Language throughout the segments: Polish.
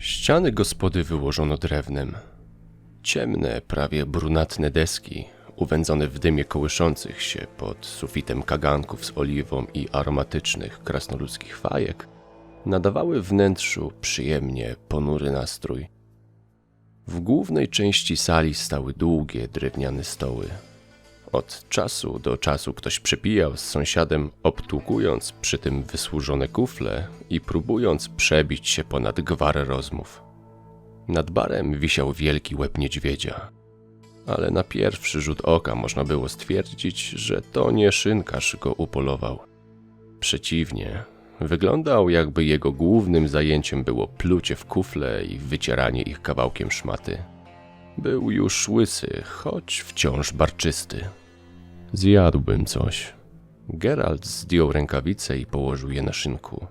Ściany gospody wyłożono drewnem. Ciemne, prawie brunatne deski, uwędzone w dymie kołyszących się pod sufitem kaganków z oliwą i aromatycznych krasnoludzkich fajek, nadawały wnętrzu przyjemnie ponury nastrój. W głównej części sali stały długie drewniane stoły. Od czasu do czasu ktoś przepijał z sąsiadem, obtłukując przy tym wysłużone kufle i próbując przebić się ponad gwarę rozmów. Nad barem wisiał wielki łeb niedźwiedzia, ale na pierwszy rzut oka można było stwierdzić, że to nie szynkarz go upolował. Przeciwnie, wyglądał jakby jego głównym zajęciem było plucie w kufle i wycieranie ich kawałkiem szmaty. Był już łysy, choć wciąż barczysty. Zjadłbym coś. Geralt zdjął rękawice i położył je na szynku.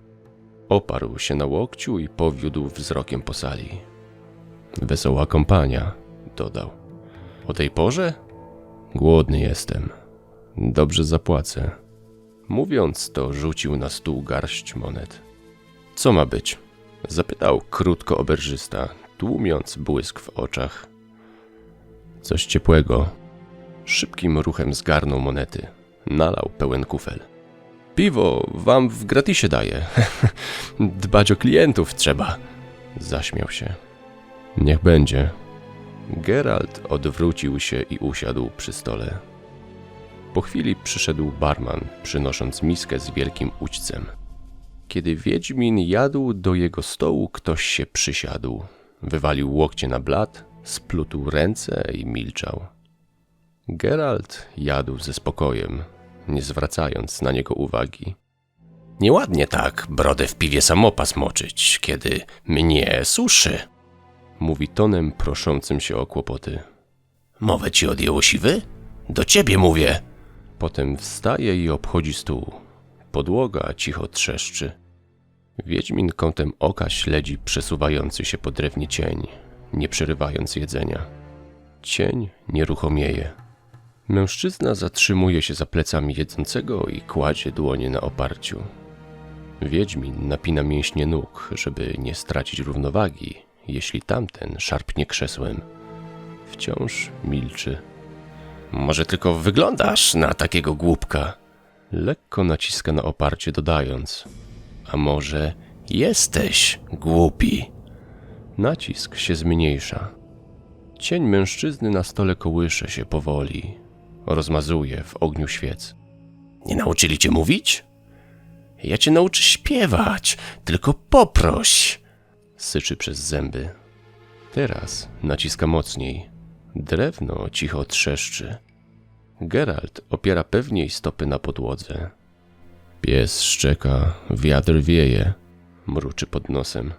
Oparł się na łokciu i powiódł wzrokiem po sali. Wesoła kompania, dodał. O tej porze? Głodny jestem. Dobrze zapłacę. Mówiąc to, rzucił na stół garść monet. Co ma być? Zapytał krótko oberżysta, tłumiąc błysk w oczach. Coś ciepłego. Szybkim ruchem zgarnął monety. Nalał pełen kufel. Piwo wam w gratisie daję. Dbać o klientów trzeba. Zaśmiał się. Niech będzie. Geralt odwrócił się i usiadł przy stole. Po chwili przyszedł barman, przynosząc miskę z wielkim udźcem. Kiedy Wiedźmin jadł do jego stołu, ktoś się przysiadł. Wywalił łokcie na blat, splótł ręce i milczał. Geralt jadł ze spokojem, nie zwracając na niego uwagi. Nieładnie tak brodę w piwie samopas moczyć, kiedy mnie suszy, mówi tonem proszącym się o kłopoty. Mowę ci odjęło siwy? Do ciebie mówię. Potem wstaje i obchodzi stół. Podłoga cicho trzeszczy. Wiedźmin kątem oka śledzi przesuwający się po drewnie cień, nie przerywając jedzenia. Cień nieruchomieje. Mężczyzna zatrzymuje się za plecami jedzącego i kładzie dłonie na oparciu. Wiedźmin napina mięśnie nóg, żeby nie stracić równowagi, jeśli tamten szarpnie krzesłem. Wciąż milczy. Może tylko wyglądasz na takiego głupka? Lekko naciska na oparcie, dodając: A może jesteś głupi? Nacisk się zmniejsza. Cień mężczyzny na stole kołysze się powoli, rozmazuje w ogniu świec. Nie nauczyli cię mówić? Ja cię nauczę śpiewać, tylko poproś. Syczy przez zęby. Teraz naciska mocniej. Drewno cicho trzeszczy. Geralt opiera pewniej stopy na podłodze. Pies szczeka, wiatr wieje, mruczy pod nosem.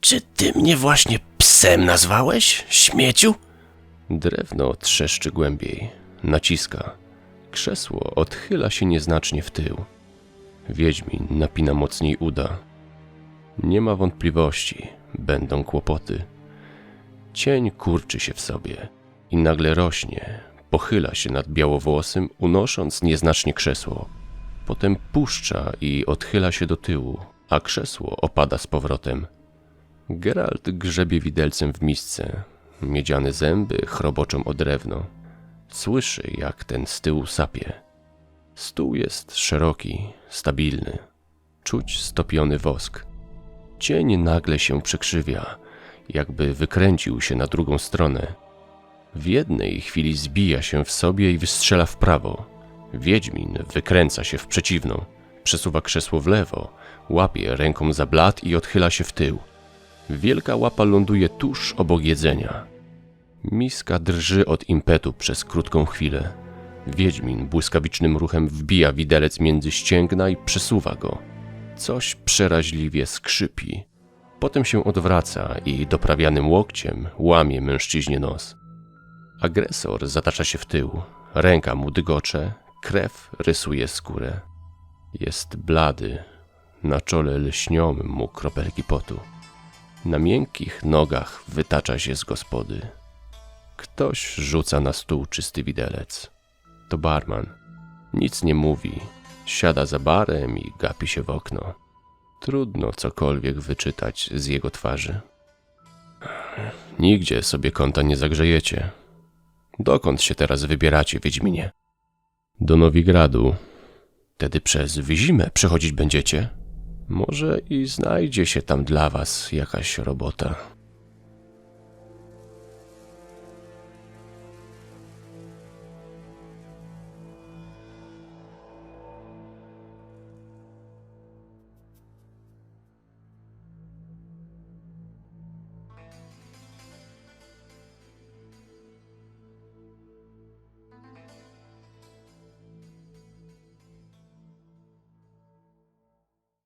Czy ty mnie właśnie psem nazwałeś, śmieciu? Drewno trzeszczy głębiej, naciska. Krzesło odchyla się nieznacznie w tył. Wiedźmin napina mocniej uda. Nie ma wątpliwości, będą kłopoty. Cień kurczy się w sobie i nagle rośnie, pochyla się nad białowłosym, unosząc nieznacznie krzesło. Potem puszcza i odchyla się do tyłu, a krzesło opada z powrotem. Geralt grzebie widelcem w misce. Miedziane zęby chroboczą o drewno. Słyszy, jak ten z tyłu sapie. Stół jest szeroki, stabilny. Czuć stopiony wosk. Cień nagle się przekrzywia, jakby wykręcił się na drugą stronę. W jednej chwili zbija się w sobie i wystrzela w prawo. Wiedźmin wykręca się w przeciwną, przesuwa krzesło w lewo, łapie ręką za blat i odchyla się w tył. Wielka łapa ląduje tuż obok jedzenia. Miska drży od impetu przez krótką chwilę. Wiedźmin błyskawicznym ruchem wbija widelec między ścięgna i przesuwa go. Coś przeraźliwie skrzypi. Potem się odwraca i doprawianym łokciem łamie mężczyźnie nos. Agresor zatacza się w tył, ręka mu dygocze, krew rysuje skórę. Jest blady, na czole lśnią mu kropelki potu. Na miękkich nogach wytacza się z gospody. Ktoś rzuca na stół czysty widelec. To barman. Nic nie mówi. Siada za barem i gapi się w okno. Trudno cokolwiek wyczytać z jego twarzy. Nigdzie sobie kąta nie zagrzejecie. Dokąd się teraz wybieracie, Wiedźminie? Do Nowigradu. Tedy przez Wyzimę przechodzić będziecie? Może i znajdzie się tam dla was jakaś robota.